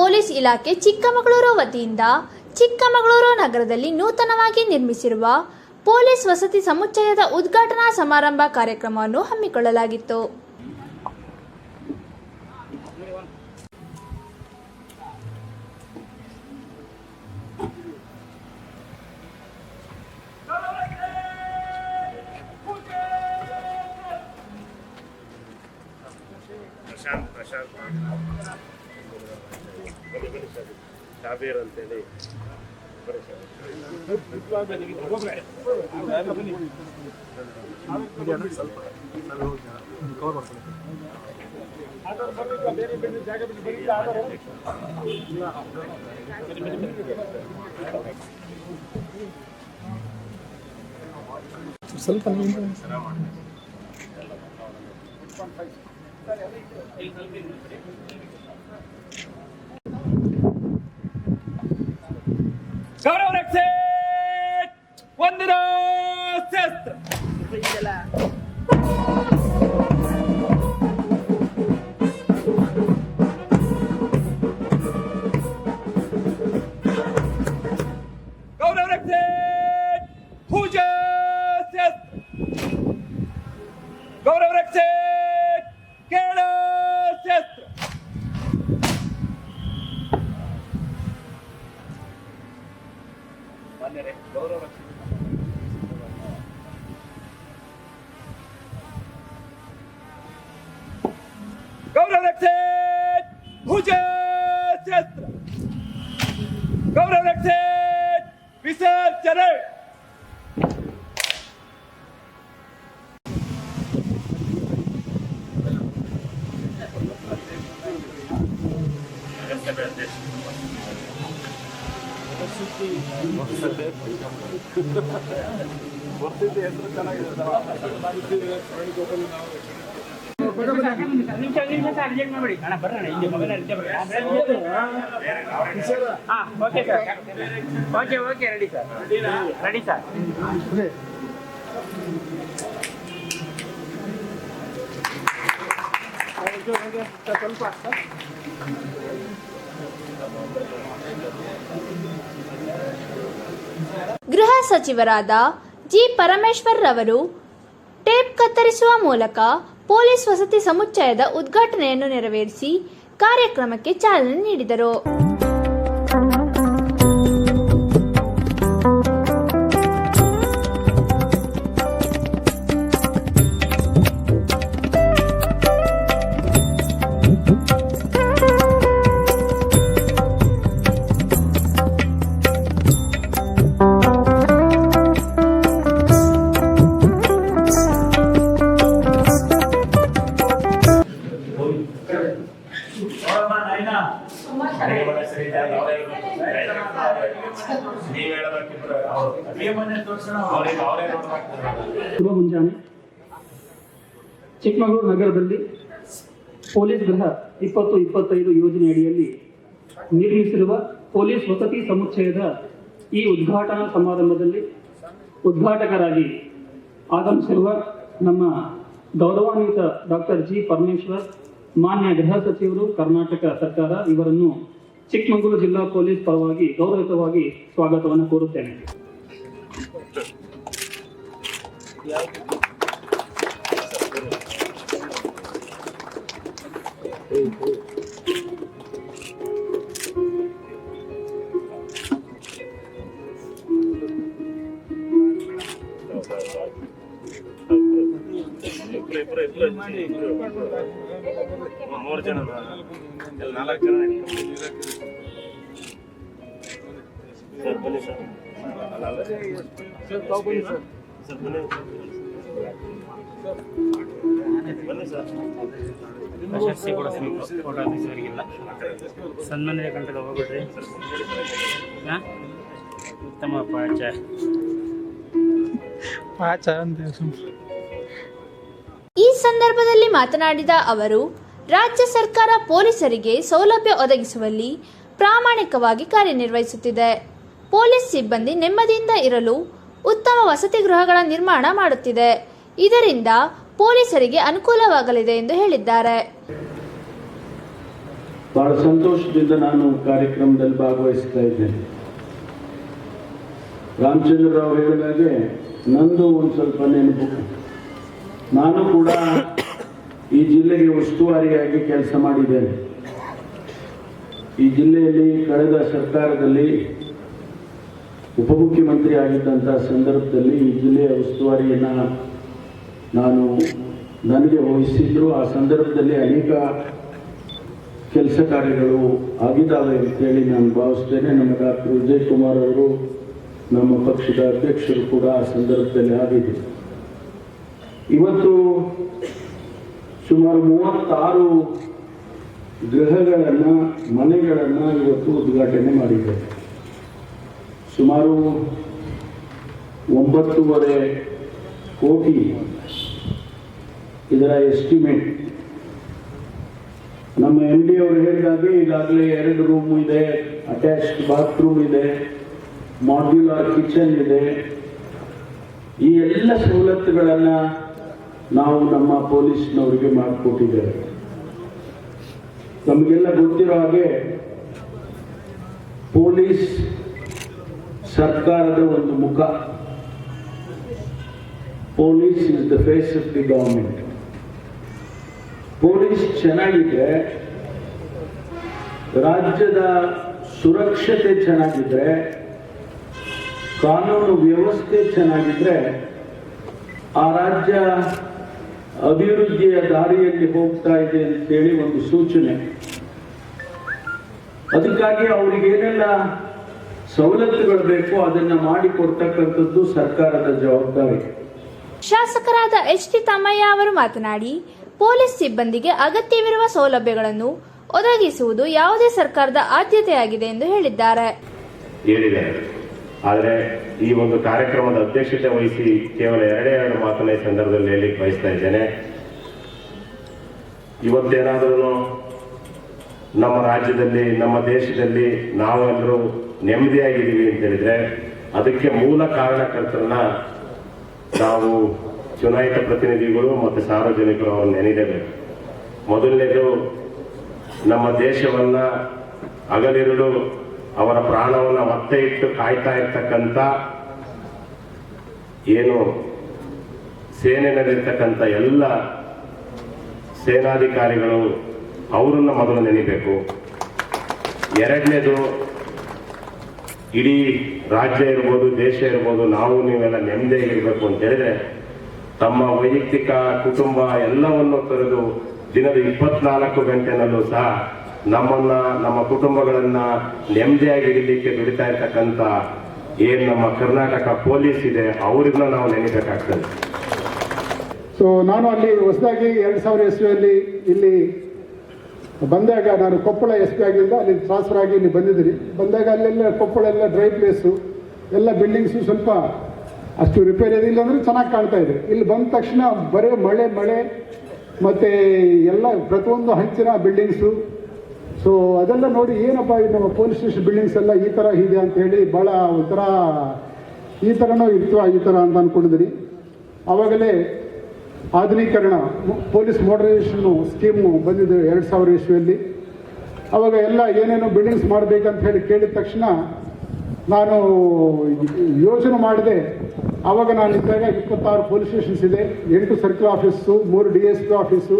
Police ಇಲಾಖೆ ಚಿಕ್ಕಮಗಳೂರು ವತಿಯಿಂದ ಚಿಕ್ಕಮಗಳೂರು ನಗರದಲ್ಲಿ ನೂತನವಾಗಿ ನಿರ್ಮಿಸಿರುವ ಪೊಲೀಸ್ ವಸತಿ ಸಮುಚ್ಚಯದ ಉದ್ಘಾಟನಾ ಸಮಾರಂಭ ಕಾರ್ಯಕ್ರಮವನ್ನು ಹಮ್ಮಿಕೊಳ್ಳಲಾಗಿತ್ತು. ಪ್ರಶಾಂತ್ ಪ್ರಶಾಂತ್. ಬನ್ನಿ ಬನ್ನಿ ಸರ್ ಶಾಬೀರ್ ಅಂತೇಳಿ ಬನ್ನಿ ಸರ್ ಸ್ವಲ್ಪ ನೀವು ಗೌರವ ¡Sobre Brexit! ¡Wanderers! ಮಾನ್ಯರೇ ಗೌರವ ರಕ್ಷೆ ಗೌರವ ರಕ್ಷೆ ಭುಜ ಶಸ್ತ್ರ ಗೌರವ ರಕ್ಷೆ ವಿಸರ್ಜನೆ ನಗರಸಭೆ ಅಧ್ಯಕ್ಷ okay sir okay okay ready sir ready sir ಗೃಹ ಸಚಿವರಾದ ಜಿ ಪರಮೇಶ್ವರ್ ರವರು ಟೇಪ್ ಕತ್ತರಿಸುವ ಮೂಲಕ ಪೊಲೀಸ್ ವಸತಿ ಸಮುಚ್ಚಯದ ಉದ್ಘಾಟನೆಯನ್ನು ನೆರವೇರಿಸಿ ಕಾರ್ಯಕ್ರಮಕ್ಕೆ ಚಾಲನೆ ನೀಡಿದರು. ಶುಭ ಮುಂಜಾನೆ ಚಿಕ್ಕಮಗಳೂರು ನಗರದಲ್ಲಿ ಪೊಲೀಸ್ ಗೃಹ ಇಪ್ಪತ್ತು ಇಪ್ಪತ್ತೈದು ಯೋಜನೆ ಅಡಿಯಲ್ಲಿ ನಿರ್ಮಿಸಿರುವ ಪೊಲೀಸ್ ವಸತಿ ಸಮುಚ್ಚಯದ ಈ ಉದ್ಘಾಟನಾ ಸಮಾರಂಭದಲ್ಲಿ ಉದ್ಘಾಟಕರಾಗಿ ಆಗಮಿಸಿರುವ ನಮ್ಮ ಗೌರವಾನ್ವಿತ ಡಾಕ್ಟರ್ ಜಿ ಪರಮೇಶ್ವರ್ ಮಾನ್ಯ ಗೃಹ ಸಚಿವರು ಕರ್ನಾಟಕ ಸರ್ಕಾರ ಇವರನ್ನು ಚಿಕ್ಕಮಗಳೂರು ಜಿಲ್ಲಾ ಪೊಲೀಸ್ ಪರವಾಗಿ ಗೌರವಿತವಾಗಿ ಸ್ವಾಗತವನ್ನು ಕೋರುತ್ತೇನೆ. ಮೂರು ಜನ ನಾಲ್ಕು ಜನ ಸರ್ ಬನ್ನಿ ಸರ್ ಸರ್ ಬನ್ನಿ ಬನ್ನಿ ಸರ್ ಪ್ರಶಸ್ತಿ ಕೂಡ ಫೋಟೋ ಸನ್ಮಾನ್ಯ ಕಂಠದ ಹೋಗ್ಬಿಡ್ರಿ ಉತ್ತಮ ಪಾಚ ಪಾಚ ಅಂತ ಸಂದರ್ಭದಲ್ಲಿ ಮಾತನಾಡಿದ ಅವರು, ರಾಜ್ಯ ಸರ್ಕಾರ ಪೊಲೀಸರಿಗೆ ಸೌಲಭ್ಯ ಒದಗಿಸುವಲ್ಲಿ ಪ್ರಾಮಾಣಿಕವಾಗಿ ಕಾರ್ಯನಿರ್ವಹಿಸುತ್ತಿದೆ. ಪೊಲೀಸ್ ಸಿಬ್ಬಂದಿ ನೆಮ್ಮದಿಯಿಂದ ಇರಲು ಉತ್ತಮ ವಸತಿ ಗೃಹಗಳ ನಿರ್ಮಾಣ ಮಾಡುತ್ತಿದೆ. ಇದರಿಂದ ಪೊಲೀಸರಿಗೆ ಅನುಕೂಲವಾಗಲಿದೆ ಎಂದು ಹೇಳಿದ್ದಾರೆ. ಬಹಳ ಸಂತೋಷದಿಂದ ನಾನು ಕಾರ್ಯಕ್ರಮದಲ್ಲಿ ಭಾಗವಹಿಸ್ತಾ ಇದ್ದೇನೆ. ರಾಮಚಂದ್ರರಾವ್ ಹೇಳಿದಾಗೆ ನಂದು ಒಂದು ಸ್ವಲ್ಪ ನೆನಪು. ನಾನು ಕೂಡ ಈ ಜಿಲ್ಲೆಗೆ ಉಸ್ತುವಾರಿಯಾಗಿ ಕೆಲಸ ಮಾಡಿದ್ದೇನೆ. ಈ ಜಿಲ್ಲೆಯಲ್ಲಿ ಕಳೆದ ಸರ್ಕಾರದಲ್ಲಿ ಉಪಮುಖ್ಯಮಂತ್ರಿ ಆಗಿದ್ದಂಥ ಸಂದರ್ಭದಲ್ಲಿ ಈ ಜಿಲ್ಲೆಯ ಉಸ್ತುವಾರಿಯನ್ನು ನಾನು ನನಗೆ ವಹಿಸಿದ್ರು. ಆ ಸಂದರ್ಭದಲ್ಲಿ ಅನೇಕ ಕೆಲಸ ಕಾರ್ಯಗಳು ಆಗಿದ್ದಾವೆ ಅಂತೇಳಿ ನಾನು ಭಾವಿಸ್ತೇನೆ. ನಮ್ಮ ಡಾಕ್ಟರ್ ವಿಜಯ್ ಕುಮಾರ್ ಅವರು ನಮ್ಮ ಪಕ್ಷದ ಅಧ್ಯಕ್ಷರು ಕೂಡ ಆ ಸಂದರ್ಭದಲ್ಲಿ ಆಗಿದೆ ಇವತ್ತು ಸುಮಾರು ಮೂವತ್ತಾರು ಗೃಹಗಳನ್ನು, ಮನೆಗಳನ್ನು ಇವತ್ತು ಉದ್ಘಾಟನೆ ಮಾಡಿದ್ದೇವೆ ಸುಮಾರು ಒಂಬತ್ತೂವರೆ ಕೋಟಿ ಇದರ ಎಸ್ಟಿಮೇಟ್ ನಮ್ಮ ಎಂ ಡಿ ಅವರು ಹೇಳಿದಾಗೆ ಈಗಾಗಲೇ ಎರಡು ರೂಮ್ ಇದೆ ಅಟ್ಯಾಚ್ಡ್ ಬಾತ್ರೂಮ್ ಇದೆ ಮಾಡ್ಯುಲರ್ ಕಿಚನ್ ಇದೆ. ಈ ಎಲ್ಲ ಸವಲತ್ತುಗಳನ್ನು ನಾವು ನಮ್ಮ ಪೊಲೀಸ್ನವರಿಗೆ ಮಾಡಿಕೊಟ್ಟಿದ್ದೇವೆ. ನಮಗೆಲ್ಲ ಗೊತ್ತಿರೋ ಹಾಗೆ ಪೊಲೀಸ್ ಸರ್ಕಾರದ ಒಂದು ಮುಖ. Police is the face of the government police ಚೆನ್ನಾಗಿದ್ರೆ, ರಾಜ್ಯದ ಸುರಕ್ಷತೆ ಚೆನ್ನಾಗಿದ್ರೆ, ಕಾನೂನು ವ್ಯವಸ್ಥೆ ಚೆನ್ನಾಗಿದ್ರೆ, ಆ ರಾಜ್ಯ ಅಭಿವೃದ್ಧಿಯ ದಾರಿಯಲ್ಲಿ ಹೋಗ್ತಾ ಇದೆ ಅಂತೇಳಿ ಒಂದು ಸೂಚನೆ. ಅದಕ್ಕಾಗಿ ಅವ್ರಿಗೆ ಏನೆಲ್ಲ ಸವಲತ್ತುಗಳು ಬೇಕು ಅದನ್ನ ಮಾಡಿಕೊಡ್ತಕ್ಕಂಥದ್ದು ಸರ್ಕಾರದ ಜವಾಬ್ದಾರಿ. ಶಾಸಕರಾದ ಎಚ್ ಟಿ ತಮ್ಮಯ್ಯ ಅವರು ಮಾತನಾಡಿ ಪೊಲೀಸ್ ಸಿಬ್ಬಂದಿಗೆ ಅಗತ್ಯವಿರುವ ಸೌಲಭ್ಯಗಳನ್ನು ಒದಗಿಸುವುದು ಯಾವುದೇ ಸರ್ಕಾರದ ಆದ್ಯತೆಯಾಗಿದೆ ಎಂದು ಹೇಳಿದ್ದಾರೆ. ಹೇಳಿದೆ. ಆದರೆ ಈ ಒಂದು ಕಾರ್ಯಕ್ರಮದ ಅಧ್ಯಕ್ಷತೆ ವಹಿಸಿ ಕೇವಲ ಎರಡೇ ಎರಡು ಮಾತನ್ನ ಸಂದರ್ಭದಲ್ಲಿ ಹೇಳಿ ಬಯಸ್ತಾ ಇದ್ದೇನೆ. ಇವತ್ತೇನಾದ್ರೂ ನಮ್ಮ ರಾಜ್ಯದಲ್ಲಿ, ನಮ್ಮ ದೇಶದಲ್ಲಿ ನಾವೆಲ್ಲರೂ ನೆಮ್ಮದಿಯಾಗಿದ್ದೀವಿ ಅಂತ ಹೇಳಿದ್ರೆ ಅದಕ್ಕೆ ಮೂಲ ಕಾರಣಕರ್ತರನ್ನ ನಾವು ಚುನಾಯಿತ ಪ್ರತಿನಿಧಿಗಳು ಮತ್ತು ಸಾರ್ವಜನಿಕರು ಅವರು ನೆನೆಯಬೇಕು ಮೊದಲನೇದು ನಮ್ಮ ದೇಶವನ್ನ ಹಗಲಿರುಳು ಅವರ ಪ್ರಾಣವನ್ನು ಒತ್ತೆ ಇಟ್ಟು ಕಾಯ್ತಾ ಇರ್ತಕ್ಕಂಥ ಏನು ಸೇನೆಯಲ್ಲಿರ್ತಕ್ಕಂಥ ಎಲ್ಲ ಸೇನಾಧಿಕಾರಿಗಳು ಅವರನ್ನು ಮೊದಲು ನೆನೀಬೇಕು. ಎರಡನೇದು, ಇಡೀ ರಾಜ್ಯ ಇರ್ಬೋದು, ದೇಶ ಇರ್ಬೋದು, ನಾವು ನೀವೆಲ್ಲ ನೆಮ್ಮದಿಯಾಗಿರ್ಬೇಕು ಅಂತ ಹೇಳಿದ್ರೆ, ತಮ್ಮ ವೈಯಕ್ತಿಕ ಕುಟುಂಬ ಎಲ್ಲವನ್ನು ತೊರೆದು ದಿನದ ಇಪ್ಪತ್ನಾಲ್ಕು ಗಂಟೆನಲ್ಲೂ ಸಹ ನಮ್ಮನ್ನ, ನಮ್ಮ ಕುಟುಂಬಗಳನ್ನ ನೆಮ್ಮದಿಯಾಗಿಡಲಿಕ್ಕೆ ದುಡಿತಾ ಇರ್ತಕ್ಕಂಥ ಏನು ನಮ್ಮ ಕರ್ನಾಟಕ ಪೊಲೀಸ್ ಇದೆ, ಅವ್ರನ್ನ ನಾವು ನೆನಿಬೇಕಾಗ್ತದೆ. ಸೊ ನಾನು ಅಲ್ಲಿ ಹೊಸದಾಗಿ ಎರಡು ಸಾವಿರ ಇಸ್ವಿಯಲ್ಲಿ ಇಲ್ಲಿ ಬಂದಾಗ ನಾನು ಕೊಪ್ಪಳ ಎಸ್ ಪಿ ಆಗಿಂದ ಅಲ್ಲಿ ಟ್ರಾನ್ಸ್ಫರ್ ಆಗಿ ಇಲ್ಲಿ ಬಂದಿದ್ದೀನಿ. ಬಂದಾಗ ಅಲ್ಲೆಲ್ಲ ಕೊಪ್ಪಳ ಎಲ್ಲ ಡ್ರೈ ಪ್ಲೇಸು ಎಲ್ಲ ಬಿಲ್ಡಿಂಗ್ಸು ಸ್ವಲ್ಪ ಅಷ್ಟು ರಿಪೇರಿ ಇಲ್ಲ ಅಂದರೆ ಚೆನ್ನಾಗಿ ಕಾಣ್ತಾ ಇದೆ. ಇಲ್ಲಿ ಬಂದ ತಕ್ಷಣ ಬರೀ ಮಳೆ ಮಳೆ, ಮತ್ತು ಎಲ್ಲ ಪ್ರತಿಯೊಂದು ಹಂಚಿನ ಬಿಲ್ಡಿಂಗ್ಸು ಸೊ ಅದೆಲ್ಲ ನೋಡಿ ಏನಪ್ಪ ಇದು ನಮ್ಮ ಪೊಲೀಸ್ ಸ್ಟೇಷನ್ ಬಿಲ್ಡಿಂಗ್ಸ್ ಎಲ್ಲ ಈ ಥರ ಇದೆ ಅಂತ ಹೇಳಿ ಭಾಳ ಒಂಥರ ಈ ಥರನೂ ಇತ್ತು ಈ ಥರ ಅಂತ ಅಂದ್ಕೊಂಡಿದ್ದೀನಿ ಆವಾಗಲೇ ಆಧುನೀಕರಣ ಪೊಲೀಸ್ ಮಾಡರ್ನೈಸೇಷನ್ನು ಸ್ಕೀಮು ಬಂದಿದೆ ಎರಡು ಸಾವಿರ ಇಸ್ವಿಯಲ್ಲಿ. ಅವಾಗ ಎಲ್ಲ ಏನೇನೋ ಬಿಲ್ಡಿಂಗ್ಸ್ ಮಾಡಬೇಕಂತ ಹೇಳಿ ಕೇಳಿದ ತಕ್ಷಣ ನಾನು ಯೋಚನೆ ಮಾಡಿದೆ. ಆವಾಗ ನಾನು ಇದ್ದಾಗ ಇಪ್ಪತ್ತಾರು ಪೊಲೀಸ್ ಸ್ಟೇಷನ್ಸ್ ಇದೆ. ಎಂಟು ಸರ್ಕಲ್ ಆಫೀಸು ಮೂರು D S P office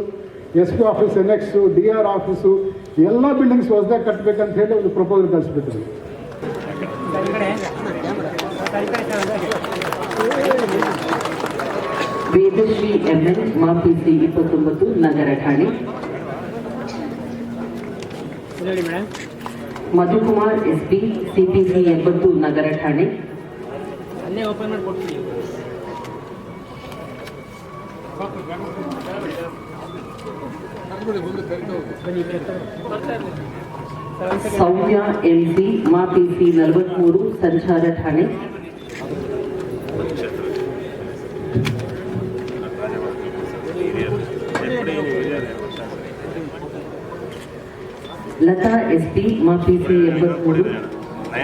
S P office N X D R office ಎಲ್ಲ ಬಿಲ್ಡಿಂಗ್ಸ್ ಹೊಸದಾಗಿ ಕಟ್ಟಬೇಕಂತ ಹೇಳಿ ಒಂದು ಪ್ರಪೋಸಲ್ ಕಳಿಸ್ಬಿಟ್ಟಿದೆ ವೇದಶ್ರೀ ಎಂಎನ್ ಮಾಪಿಸಿ ಇಪ್ಪತ್ತೊಂಬತ್ತು ನಗರ ಠಾಣೆ. ಮಧುಕುಮಾರ್ ಎಸ್ಪಿ ಸಿಪಿಸಿ ಎಂಬತ್ತು ನಗರ ಠಾಣೆ. ಅಲ್ಲೇ ಓಪನ್ ಮಾಡಿ ಕೊಡ್ತೀವಿ ಎಂ ಈ ಮಾ ಪಿ ಸಿ ಸೌಮ್ಯ ಎಂಸಿ ಠಾಣೆ ನಲವತ್ಮೂರು ಸಂಚಾರ ಠಾಣೆ. ಲತಾ ಪಿ ಸಿ ಎಂಬತ್ಮೂರು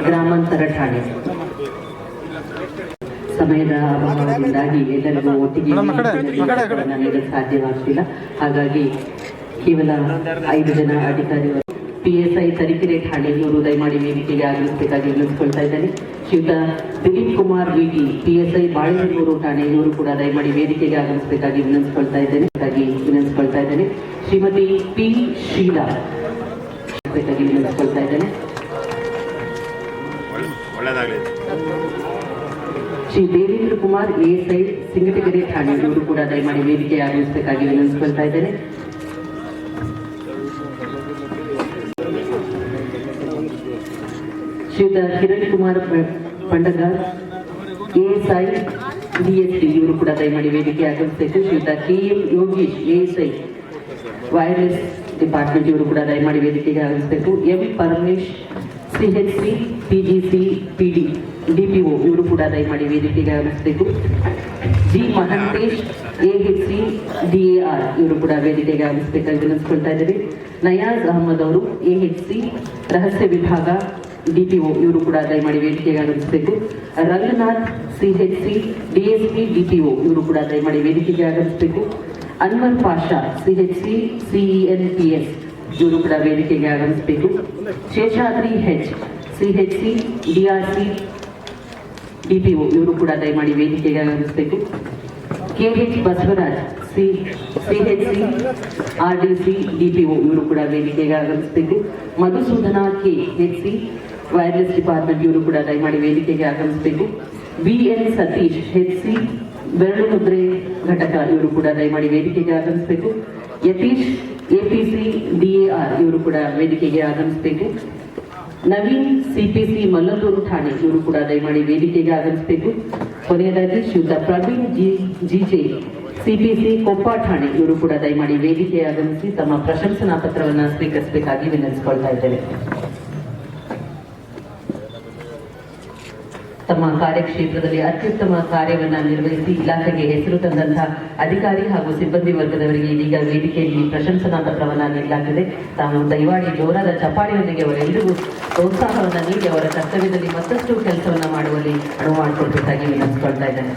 ಗ್ರಾಮಾಂತರ ಠಾಣೆ. ಸಮಯದ ಅಭಾವದಿಂದಾಗಿ ಎಲ್ಲರಿಗೂ ಒಟ್ಟಿಗೆ ನೀಡಲು ಸಾಧ್ಯವಾಗ್ತಿಲ್ಲ. ಹಾಗಾಗಿ ಕೇವಲ ಐದು ಜನ ಅಧಿಕಾರಿಗಳು. ಪಿಎಸ್ಐ ತರೀಕೆರೆ ಠಾಣೆ ಇವರು ದಯಮಾಡಿ ವೇದಿಕೆಗೆ ಆಗಮಿಸಬೇಕಾಗಿ ವಿನಂತಿಸ್ಕೊಳ್ತಾ ಇದ್ದೇನೆ. ಶ್ರೀಯುತ ದಿಲೀಪ್ ಕುಮಾರ್ ವಿಟಿ ಐ ಬಾಳೆಹೊನ್ನೂರು ಠಾಣೆ ಇವರು ಕೂಡ ದಯಮಾಡಿ ವೇದಿಕೆಗೆ ಆಗಮಿಸಬೇಕಾಗಿ ವಿನಂತಿಸ್ಕೊಳ್ತಾ ಇದ್ದೇನೆ. ಹಾಗಾಗಿ ವಿನಂತಿಸ್ಕೊಳ್ತಾ ಇದ್ದೇನೆ. ಶ್ರೀಮತಿ ಪಿ ಶೀಲಾ ವಿನಂತಿಸ್ಕೊಳ್ತಾ ಇದ್ದೇನೆ. ಶ್ರೀ ದೇವೇಂದ್ರ ಕುಮಾರ್ ಎಎಸ್ಐ ಸಿಂಗಟಗೆರೆ ಠಾಣೆ ಇವರು ಕೂಡ ದಯಮಾಡಿ ವೇದಿಕೆ ಆಗಮಿಸಬೇಕಾಗಿ ವಿನಂತಿಸ್ಕೊಳ್ತಾ ಇದ್ದೇನೆ. ಶ್ರೀಯುತ ಕಿರಣ್ ಕುಮಾರ್ ಪ- ಪಂಡಗಾರ್ ಎಎಸ್ಐ ಡಿಎಸ್ಪಿ ಇವರು ಕೂಡ ದಯಮಾಡಿ ವೇದಿಕೆ ಆಗಮಿಸಬೇಕು. ಶ್ರೀಯುತ K M Yogish, ASI wireless department ಇವರು ಕೂಡ ದಯಮಾಡಿ ವೇದಿಕೆಗೆ ಆಗಮಿಸಬೇಕು. M. Paramesh C H C B GC P D D P O ಇವರು ಕೂಡ ದಯಮಾಡಿ ವೇದಿಕೆಗೆ ಆಗಮಿಸಬೇಕು. G. Mahantesh AHC D A R ಇವರು ಕೂಡ ವೇದಿಕೆಗೆ ಆಗಮಿಸಬೇಕಾಗಿ ವಿನಂತಿಸ್ಕೊಳ್ತಾ ಇದ್ದಾರೆ ನಯಾಜ್ ಅಹಮದ್ ಅವರು, ಎಎಚ್ಸಿ, ರಹಸ್ಯ ವಿಭಾಗ ಡಿಪಿಒ ಇವರು ಕೂಡ ದಯಮಾಡಿ ವೇದಿಕೆಗೆ ಆಗಮಿಸಬೇಕು ರಂಗನಾಥ್ ಡಿ ಡಿಎಸ್ಪಿ ಡಿಪಿಒ ಇವರು ಕೂಡ ದಯಮಾಡಿ ವೇದಿಕೆಗೆ ಆಗಮಿಸಬೇಕು ಅನ್ವರ್ ಪಾಷಾ ಸಿಎಚ್ಸಿ ಸಿಇಎನ್ಪಿಎಸ್ ಇವರು ಕೂಡ ವೇದಿಕೆಗೆ ಆಗಮಿಸಬೇಕು ಶೇಷಾದ್ರಿ ಹೆಚ್ ಸಿಎಚ್ಸಿ ಡಿಆರ್ಸಿ ಡಿಪಿಒ ಇವರು ಕೂಡ ದಯಮಾಡಿ ವೇದಿಕೆಗೆ ಆಗಮಿಸಬೇಕು KH Basavaraj, C CHC RDC DPO ಇವರು ಕೂಡ ವೇದಿಕೆಗೆ ಆಗಮಿಸಬೇಕು Madhusudana, K H C wireless department ಇವರು ಕೂಡ ದಯಮಾಡಿ ವೇದಿಕೆಗೆ ಆಗಮಿಸಬೇಕು. B N Satish H C ಬೆರಳು ಮುದ್ರೆ ಘಟಕ ಇವರು ಕೂಡ ದಯಮಾಡಿ ವೇದಿಕೆಗೆ ಆಗಮಿಸಬೇಕು. ಯತೀಶ್ ಎಪಿಸಿ ಡಿಎಆರ್ ಇವರು ಕೂಡ ವೇದಿಕೆಗೆ ಆಗಮಿಸಬೇಕು. ನವೀನ್ ಸಿಪಿಸಿ ಮಲ್ಲದೂರು ಠಾಣೆ ಇವರು ಕೂಡ ದಯಮಾಡಿ ವೇದಿಕೆಗೆ ಆಗಮಿಸಬೇಕು. ಕೊನೆಯದಾಗಿ ಶ್ರೀಯುತ Praveen G GJ CPC Koppa ಠಾಣೆ ಇವರು ಕೂಡ ದಯಮಾಡಿ ವೇದಿಕೆಗೆ ಆಗಮಿಸಿ ತಮ್ಮ ಪ್ರಶಂಸನಾ ಪತ್ರವನ್ನು ಸ್ವೀಕರಿಸಬೇಕಾಗಿ ವಿನಂತಿಸಿಕೊಳ್ತಾ ಇದ್ದೇವೆ ತಮ್ಮ ಕಾರ್ಯಕ್ಷೇತ್ರದಲ್ಲಿ ಅತ್ಯುತ್ತಮ ಕಾರ್ಯವನ್ನು ನಿರ್ವಹಿಸಿ ಇಲಾಖೆಗೆ ಹೆಸರು ತಂದಂತಹ ಅಧಿಕಾರಿ ಹಾಗೂ ಸಿಬ್ಬಂದಿ ವರ್ಗದವರಿಗೆ ಇದೀಗ ವೇದಿಕೆಯಲ್ಲಿ ಪ್ರಶಂಸನಾ ಪತ್ರವನ್ನು ನೀಡಲಾಗಿದೆ. ತಾನು ದಯವಾಡಿ ಜೋರಾದ ಚಪ್ಪಾಳಿಯೊಂದಿಗೆ ಅವರೆಲ್ಲರಿಗೂ ಪ್ರೋತ್ಸಾಹವನ್ನು ನೀಡಿ ಅವರ ಕರ್ತವ್ಯದಲ್ಲಿ ಮತ್ತಷ್ಟು ಕೆಲಸವನ್ನು ಮಾಡುವಲ್ಲಿ ಅನುವು ಮಾಡಿಕೊಡಬೇಕಾಗಿ ವಿನಂತಿಸ್ಕೊಳ್ತಾ ಇದ್ದೇನೆ.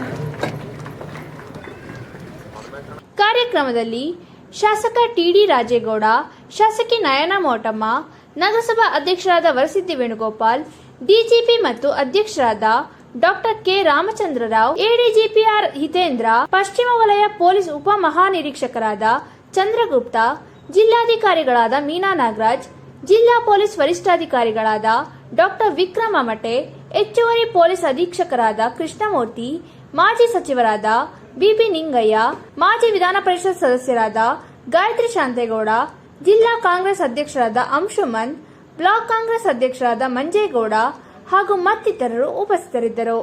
ಕಾರ್ಯಕ್ರಮದಲ್ಲಿ ಶಾಸಕ ಟಿಡಿ ರಾಜೇಗೌಡ, ಶಾಸಕಿ ನಯನ ಮೋಟಮ್ಮ, ನಗರಸಭಾ ಅಧ್ಯಕ್ಷರಾದ ವರಸಿದ್ದಿ ವೇಣುಗೋಪಾಲ್ ಡಿಜಿಪಿ ಮತ್ತು ಅಧ್ಯಕ್ಷರಾದ doctor K Ramachandra Rao, ADGPR Hitendra, ಪಶ್ಚಿಮ ವಲಯ ಪೊಲೀಸ್ ಉಪ ಮಹಾನಿರೀಕ್ಷಕರಾದ ಚಂದ್ರಗುಪ್ತ, ಜಿಲ್ಲಾಧಿಕಾರಿಗಳಾದ ಮೀನಾ ನಾಗರಾಜ್, ಜಿಲ್ಲಾ ಪೊಲೀಸ್ ವರಿಷ್ಠಾಧಿಕಾರಿಗಳಾದ ಡಾಕ್ಟರ್ ವಿಕ್ರಮ ಮಠೆ, ಹೆಚ್ಚುವರಿ ಪೊಲೀಸ್ ಅಧೀಕ್ಷಕರಾದ ಕೃಷ್ಣಮೂರ್ತಿ, ಮಾಜಿ ಸಚಿವರಾದ ಬಿಪಿ ನಿಂಗಯ್ಯ, ಮಾಜಿ ವಿಧಾನ ಪರಿಷತ್ ಸದಸ್ಯರಾದ ಗಾಯತ್ರಿ ಶಾಂತೇಗೌಡ, ಜಿಲ್ಲಾ ಕಾಂಗ್ರೆಸ್ ಅಧ್ಯಕ್ಷರಾದ ಅಂಶುಮನ್ ಬ್ಲಾಕ್ ಕಾಂಗ್ರೆಸ್ ಅಧ್ಯಕ್ಷರಾದ ಮಂಜೇಗೌಡ ಹಾಗೂ ಮತ್ತಿತರರು ಉಪಸ್ಥಿತರಿದ್ದರು.